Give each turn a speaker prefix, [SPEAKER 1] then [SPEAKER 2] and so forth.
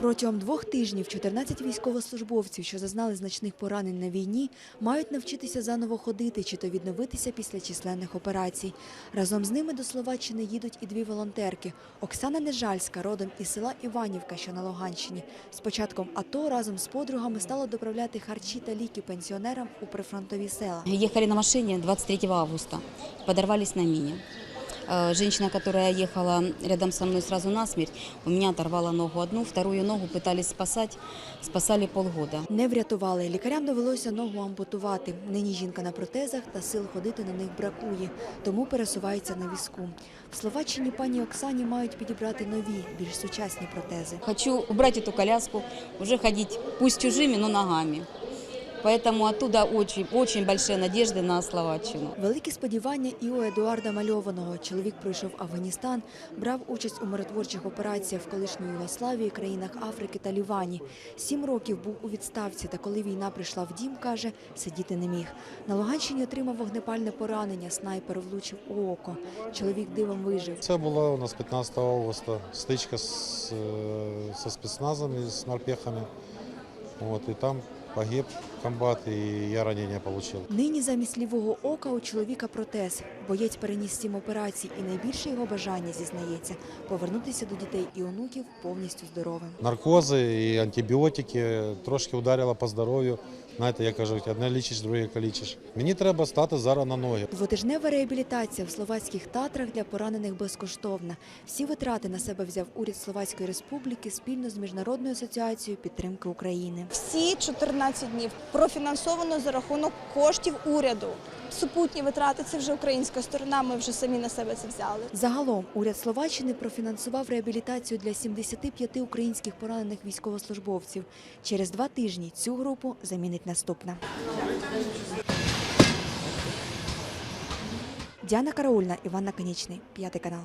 [SPEAKER 1] Протягом двох тижнів 14 військовослужбовців, що зазнали значних поранень на війні, мають навчитися заново ходити чи то відновитися після численних операцій. Разом з ними до Словаччини їдуть і дві волонтерки. Оксана Нежальська, родом із села Іванівка, що на Луганщині. З початком АТО разом з подругами стала доправляти харчі та ліки пенсіонерам у прифронтові села.
[SPEAKER 2] Ехали на машине 23 августа, подорвались на мине. Э, Женщина, которая ехала рядом со мной сразу насмерть, у меня оторвала ногу одну, вторую ногу пытались спасать, спасали полгода.
[SPEAKER 1] Не врятували. Лікарям довелося ногу ампутувати. Нині жінка на протезах та сил ходити на них бракує, тому пересувається на візку. В Словаччині пані Оксані мають підібрати нові, більш сучасні протези.
[SPEAKER 2] Хочу убрать эту коляску, уже ходить, пусть чужими, но ногами. Поэтому оттуда очень, очень большие надежды на Словаччину.
[SPEAKER 1] Великі сподівання і у Едуарда Мальованого. Чоловік пройшов Афганістан, брав участь у миротворчих операціях в колишньої Югославії, країнах Африки та Лівані. Сім років був у відставці, та коли війна прийшла в дім, каже, сидіти не міг. На Луганщині отримав вогнепальне поранення, снайпер влучив у око. Чоловік дивом вижив.
[SPEAKER 3] Це була у нас 15 августа стичка з, е, спецназом і з морпехами. От, і там погиб комбат, і я ранення отримав.
[SPEAKER 1] Нині замість лівого ока у чоловіка протез. Боєць переніс сім операцій, і найбільше його бажання зізнається повернутися до дітей і онуків повністю здоровим.
[SPEAKER 3] Наркози і антибіотики трошки ударило по здоров'ю. Знаєте, як кажуть, одне лічиш, друге калічиш. Мені треба стати зараз на ноги.
[SPEAKER 1] Двотижнева реабілітація в словацьких татрах для поранених безкоштовна. Всі витрати на себе взяв уряд Словацької Республіки спільно з міжнародною асоціацією підтримки України.
[SPEAKER 4] Всі 14 днів профінансовано за рахунок коштів уряду. Супутні витрати це вже українська сторона. Ми вже самі на себе це взяли.
[SPEAKER 1] Загалом уряд Словаччини профінансував реабілітацію для 75 українських поранених військовослужбовців. Через два тижні цю групу замінить наступна. Діана Караульна, Іван Наконічний, п'ятий канал.